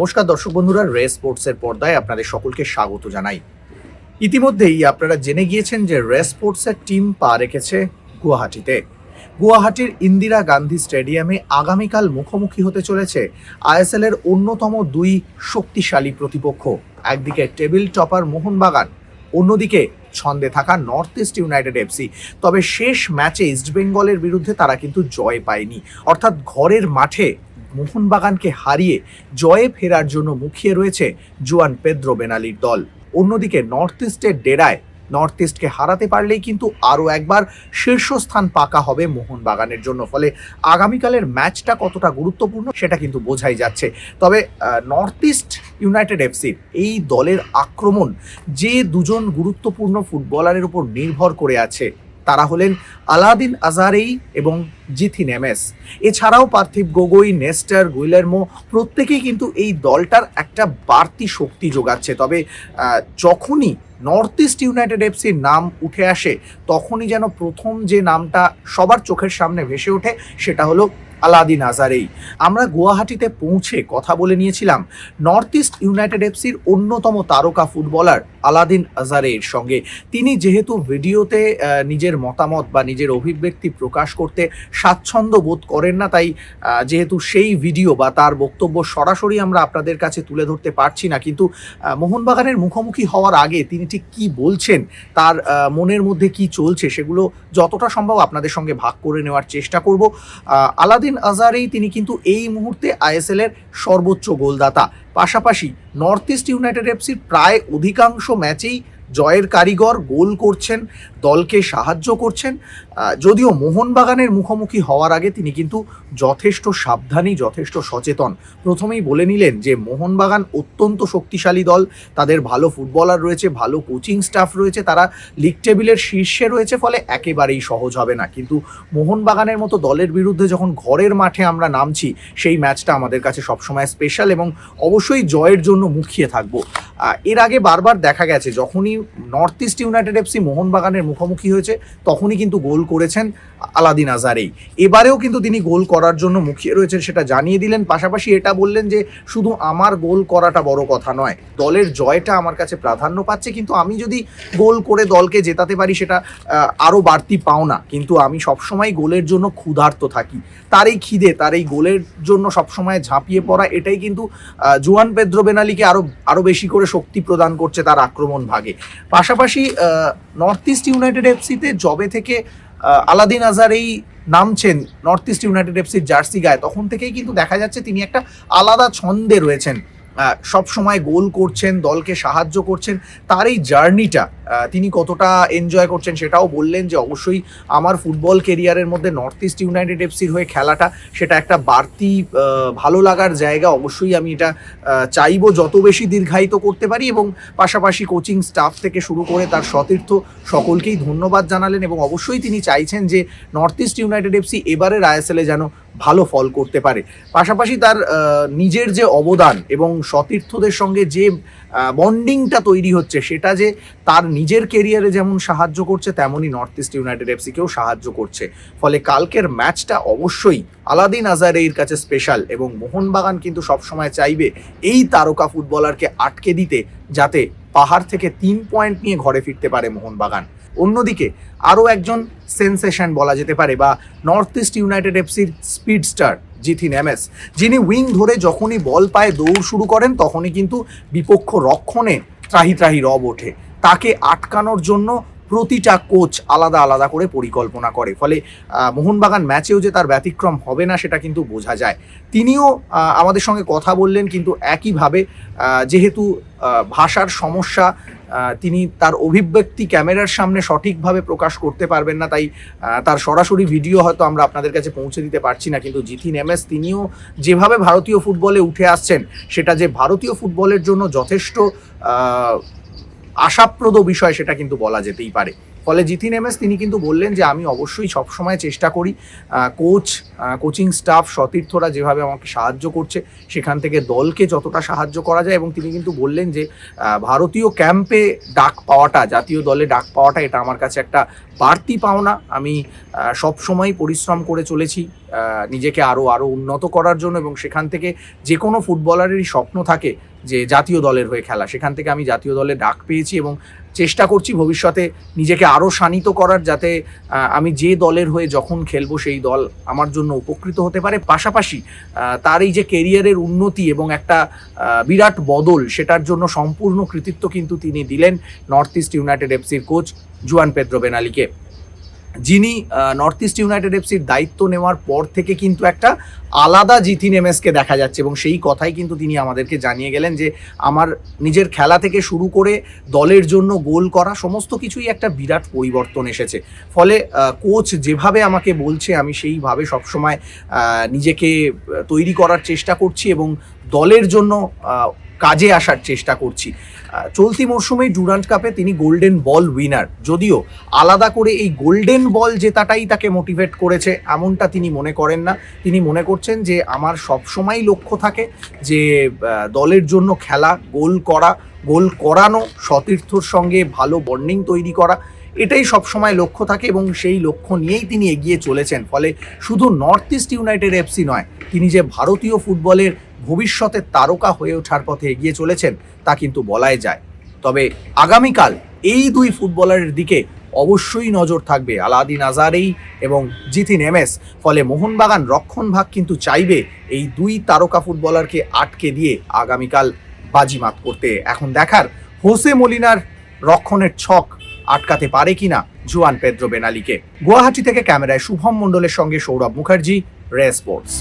নমস্কার দর্শক বন্ধুরা, রে স্পোর্টসের পর্দায় আপনাদের সকলকে স্বাগত জানাই। ইতিমধ্যেই আপনারা জেনে গিয়েছেন যে রে স্পোর্টসের টিম পা রেখেছে গুয়াহাটিতে। গুয়াহাটির ইন্দিরা গান্ধী স্টেডিয়ামে আগামীকাল মুখোমুখি হতে চলেছে আইএসএল এর অন্যতম দুই শক্তিশালী প্রতিপক্ষ। একদিকে টেবিল টপার মোহনবাগান, অন্যদিকে ছন্দে থাকা নর্থ ইস্ট ইউনাইটেড এফসি। তবে শেষ ম্যাচে ইস্টবেঙ্গলের বিরুদ্ধে তারা কিন্তু জয় পায়নি। অর্থাৎ ঘরের মাঠে মোহনবাগানকে হারিয়ে জয়ে ফেরার জন্য মুখিয়ে রয়েছে জুয়ান পেদ্রো বেনালির দল। অন্যদিকে নর্থ ইস্টের ডেরায় নর্থ ইস্টকে হারাতে পারলেই কিন্তু আরও একবার শীর্ষস্থান পাকা হবে মোহনবাগানের জন্য। ফলে আগামীকালের ম্যাচটা কতটা গুরুত্বপূর্ণ সেটা কিন্তু বোঝাই যাচ্ছে। তবে নর্থ ইস্ট ইউনাইটেড এফসির এই দলের আক্রমণ যে দুজন গুরুত্বপূর্ণ ফুটবলারের উপর নির্ভর করে আছে তারা হলেন আলাদিন আজারেই এবং জিথি নেমেস এছাড়াও পার্থিব গগৈ, নেস্টার, গুইলারমো প্রত্যেকেই কিন্তু এই দলটার একটা বাড়তি শক্তি যোগাচ্ছে। তবে যখনই নর্থ ইস্ট ইউনাইটেড এফসির নাম উঠে আসে, তখনই যেন প্রথম যে নামটা সবার চোখের সামনে ভেসে ওঠে, সেটা হলো আলাদিন আজারেই। আমরা গুয়াহাটিতে পৌঁছে কথা বলে নিয়েছিলাম নর্থ ইস্ট ইউনাইটেড এফসির অন্যতম তারকা ফুটবলার আলাদিন আজারের সঙ্গে। তিনি যেহেতু ভিডিওতে নিজের মতামত বা নিজের অভিব্যক্তি প্রকাশ করতে স্বাচ্ছন্দ্য বোধ করেন না তাই যেহেতু সেই ভিডিও বা তার বক্তব্য সরাসরি আমরা আপনাদের কাছে তুলে ধরতে পারছি না। কিন্তু মোহনবাগানের মুখোমুখি হওয়ার আগে তিনি ঠিক কি বলছেন তার মনের মধ্যে কি চলছে সেগুলো যতটা সম্ভব আপনাদের সঙ্গে ভাগ করে নেওয়ার চেষ্টা করব। আহ, আলাদিন আজারেই তিনি কিন্তু এই মুহূর্তে আইএসএল এর সর্বোচ্চ গোলদাতা। পাশাপাশি নর্থ ইস্ট ইউনাইটেড এফসির প্রায় অধিকাংশ ম্যাচেই জয়ের কারিগর গোল করছেন, দলকে সাহায্য করছেন। যদিও মোহনবাগানের মুখোমুখি হওয়ার আগে তিনি কিন্তু যথেষ্ট সাবধানী, যথেষ্ট সচেতন। প্রথমেই বলে নিলেন যে, মোহনবাগান অত্যন্ত শক্তিশালী দল। তাদের ভালো ফুটবলার রয়েছে, ভালো কোচিং স্টাফ রয়েছে, তারা লিগ টেবিলের শীর্ষে রয়েছে, ফলে একেবারেই সহজ হবে না। কিন্তু মোহনবাগানের মতো দলের বিরুদ্ধে যখন ঘরের মাঠে আমরা নামছি, সেই ম্যাচটা আমাদের কাছে সবসময় স্পেশাল এবং অবশ্যই জয়ের জন্য মুখিয়ে থাকব। এর আগে বারবার দেখা গেছে, যখনই নর্থ ইস্ট ইউনাইটেড এফসি মোহনবাগানের মুখোমুখি হয়েছে, তখনই কিন্তু গোল করেছেন আলাদিন আজারেই। এবারেও কিন্তু তিনি গোল করার জন্য মুখিয়ে রয়েছেন সেটা জানিয়ে দিলেন। পাশাপাশি এটা বললেন যে, শুধু আমার গোল করাটা বড় কথা নয়, দলের জয়টা আমার কাছে প্রাধান্য পাচ্ছে। কিন্তু আমি যদি গোল করে দলকে জেতাতে পারি, সেটা আরও বাড়তি পাও না কিন্তু আমি সবসময় গোলের জন্য ক্ষুধার্ত থাকি। তার এই খিদে, তার এই গোলের জন্য সবসময় ঝাঁপিয়ে পড়া, এটাই কিন্তু জুয়ান পেদ্রো বেনালিকে আরও আরও বেশি করে শক্তি প্রদান করছে তার আক্রমণ ভাগে। পাশাপাশি নর্থ ইস্ট ইউনাইটেড এফসিতে জবে থেকে আলাদিন আজার এই নামছেন নর্থ ইস্ট ইউনাইটেড এফসির জার্সি গায়ে। তখন থেকেই কিন্তু দেখা যাচ্ছে তিনি একটা আলাদা ছন্দে রয়েছেন। সব সময় গোল করছেন, দলকে সাহায্য করছেন, তার এই জার্নিটা তিনি কতটা এনজয় করছেন সেটাও বললেন যে অবশ্যই আমার ফুটবল কেরিয়ারের মধ্যে নর্থ ইস্ট ইউনাইটেড এফসির হয়ে খেলাটা, সেটা একটা বাড়তি ভালো লাগার জায়গা। অবশ্যই আমি এটা চাইব যত বেশি দীর্ঘায়িত করতে পারি এবং পাশাপাশি কোচিং স্টাফ থেকে শুরু করে তার সতীর্থ সকলকেই ধন্যবাদ জানালেন এবং অবশ্যই তিনি চাইছেন যে নর্থ ইস্ট ইউনাইটেড এফসি এবারের আইএসএলে যেন ভালো ফল করতে পারে। পাশাপাশি তার নিজের যে অবদান এবং সতীর্থদের সঙ্গে যে বন্ডিংটা তৈরি হচ্ছে, সেটা যে তার নিজের কেরিয়ারে যেমন সাহায্য করছে, তেমনই নর্থ ইস্ট ইউনাইটেড এফসিকেও সাহায্য করছে। ফলে কালকের ম্যাচটা অবশ্যই আলাদিন আজারের কাছে স্পেশাল এবং মোহনবাগান কিন্তু সবসময় চাইবে এই তারকা ফুটবলারকে আটকে দিতে, যাতে পাহাড় থেকে তিন পয়েন্ট নিয়ে ঘরে ফিরতে পারে মোহনবাগান। অন্যদিকে আরও একজন সেন্সেশন বলা যেতে পারে বা নর্থ ইস্ট ইউনাইটেড এফসির speed star Jithin M, S wing ধরে যখনই বল পায়ে দৌড় শুরু করেন তখনই কিন্তু বিপক্ষ রক্ষণে ত্রাহি ত্রাহি রব ওঠে। তাকে আটকানোর জন্য প্রতিটা কোচ আলাদা আলাদা করে পরিকল্পনা করে। ফলে মোহনবাগান ম্যাচেও যে তার ব্যতিক্রম হবে না সেটা কিন্তু বোঝা যায়। তিনিও আমাদের সঙ্গে কথা বললেন, কিন্তু একইভাবে যেহেতু ভাষার সমস্যা তিনি তার অভিব্যক্তি ক্যামেরার সামনে সঠিকভাবে প্রকাশ করতে পারবেন না, তাই তার সরাসরি ভিডিও হয়তো আমরা আপনাদের কাছে পৌঁছে দিতে পারছি না, কিন্তু জিথিন এম এস তিনিও যেভাবে ভারতীয় ফুটবলে উঠে আসছেন, সেটা যে ভারতীয় ফুটবলের জন্য যথেষ্ট আশাপ্রদ বিষয় সেটা কিন্তু বলা যেতেই পারে। ফলে জিতিন এম এস তিনি কিন্তু বললেন যে, আমি অবশ্যই সবসময় চেষ্টা করি কোচ কোচিং স্টাফ সতীর্থরা যেভাবে আমাকে সাহায্য করছে, সেখান থেকে দলকে যতটা সাহায্য করা যায়। এবং তিনি কিন্তু বললেন যে ভারতীয় ক্যাম্পে ডাক পাওয়াটা, জাতীয় দলে ডাক পাওয়াটা, এটা আমার কাছে একটা বাড়তি পাওনা। আমি সব সময় পরিশ্রম করে চলেছি নিজেকে আরও আরও উন্নত করার জন্য এবং সেখান থেকে যে কোনো ফুটবলারেরই স্বপ্ন থাকে যে জাতীয় দলের হয়ে খেলা। সেখান থেকে আমি জাতীয় দলে ডাক পেয়েছি এবং চেষ্টা করছি ভবিষ্যতে নিজেকে আরও শানিত করার যাতে আমি যে দলের হয়ে যখন খেলব সেই দল আমার জন্য উপকৃত হতে পারে। পাশাপাশি তার এই যে কেরিয়ারের উন্নতি এবং একটা বিরাট বদল সেটার জন্য সম্পূর্ণ কৃতিত্ব কিন্তু তিনি দিলেন নর্থ ইস্ট ইউনাইটেড এফসির কোচ জুয়ান পেদ্রো বেনালিকে। যিনি নর্থ ইস্ট ইউনাইটেড এফসির দায়িত্ব নেওয়ার পর থেকে কিন্তু একটা আলাদা জিতিন এমএসকে দেখা যাচ্ছে এবং সেই কথাই কিন্তু তিনি আমাদেরকে জানিয়ে গেলেন যে আমার নিজের খেলা থেকে শুরু করে দলের জন্য গোল করা সমস্ত কিছুই একটা বিরাট পরিবর্তন এসেছে। ফলে কোচ যেভাবে আমাকে বলছে, আমি সেইভাবে সবসময় নিজেকে তৈরি করার চেষ্টা করছি এবং দলের জন্য কাজে আসার চেষ্টা করছি। চলতি মরশুমে ডুরান্ট কাপে তিনি গোল্ডেন বল উইনার। যদিও আলাদা করে এই গোল্ডেন বল জেতাটাই তাকে মোটিভেট করেছে, এমনটা তিনি মনে করেন না। তিনি মনে করছেন যে আমার সবসময় লক্ষ্য থাকে যে দলের জন্য খেলা, গোল করা, গোল করানো, সতীর্থর সঙ্গে ভালো বন্ডিং তৈরি করা, এটাই সবসময় লক্ষ্য থাকে এবং সেই লক্ষ্য নিয়েই তিনি এগিয়ে চলেছেন। ফলে শুধু নর্থ ইস্ট ইউনাইটেড এফসি নয়, তিনি যে ভারতীয় ফুটবলের ভবিষ্যতের তারকা হয়ে ওঠার পথে এগিয়ে চলেছেন, তা কিন্তু বলাই যায়। তবে আগামীকাল এই দুই ফুটবলারের দিকে অবশ্যই নজর থাকবে আলাদিন আজারেই এবং জিতিন এমএস। ফলে মোহনবাগান রক্ষণভাগ কিন্তু চাইবে এই দুই তারকা ফুটবলারকে আটকে দিয়ে আগামীকাল বাজিমাত করতে। এখন দেখার হোসে মলিনার রক্ষণের ছক আটকাতে পারে কিনা জুয়ান পেদ্রো বেনালিকে। গুয়াহাটি থেকে ক্যামেরায় শুভম মণ্ডলের সঙ্গে সৌরভ মুখার্জি, রে স্পোর্টস।